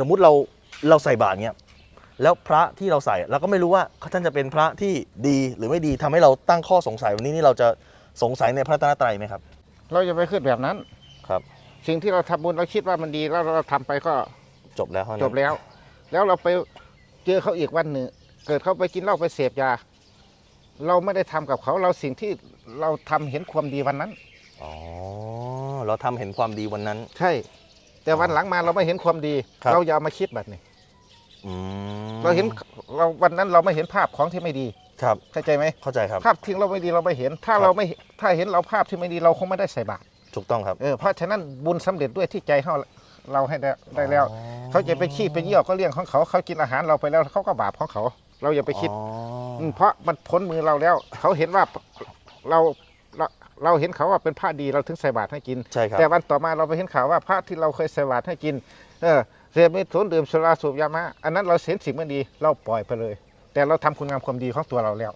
สมมุติเราเราใส่บาตรเนี้ยแล้วพระที่เราใส่เราก็ไม่รู้ว่าท่านจะเป็นพระที่ดีหรือไม่ดีทำให้เราตั้งข้อสงสัยวันนี้นี่เราจะสงสัยในพระรัตนตรัยไหมครับ เราจะไปขึ้นแบบนั้นครับ สิ่งที่เราทำบุญเราคิดว่ามันดีแล้วเราทำไปก็จบแล้วเท่านั้นจบแล้ว แล้วเราไปเจอเขาอีกวันหนึ่งเกิดเขาไปกินเหล้าไปเสพยา เราไม่ได้ทำกับเขาเราสิ่งที่เราทำเห็นความดีวันนั้นอ๋อเราทำเห็นความดีวันนั้น ใช่ แต่วันหลังมาเราไม่เห็นความดี ครับ เราอย่าเอามาคิดแบบนี้ อืมเราเห็นเราวันนั้นเราไม่เห็นภาพของที่ไม่ดีครับ เข้าใจไหมเข้าใจครับ ภาพที่เราไม่ดีเราไม่เห็น ถ้าครับ เราไม่ถ้าเห็นเราภาพที่ไม่ดีเราคงไม่ได้ใส่บาตรถูกต้องครับ เออเพราะฉะนั้นบุญสำเร็จด้วยที่ใจเขาเราให้ได้ได้แล้ว อ๋อ เขาจะไปขี้ไปเยี่ยวก็เรื่องของเขาเขากินอาหารเราไปแล้วเขาก็บาปของเขา เราอย่าไปคิด อ๋ออมเพราะมันพ้นมือเราแล้ว เขาเห็นว่าเราเรา เราเห็นเขาว่าเป็นพระดีเราถึงใส่บาตรให้กิน ใช่ครับ แต่วันต่อมาเราไปเห็นข่าวว่าพระที่เราเคยใส่บาตรให้กินเออเสพไม่ดื่มสุราสูบยามาอันนั้นเราเห็นสิ่งไม่ดีเราปล่อยไปเลย แต่เราทำคุณงามความดีของตัวเราแล้ว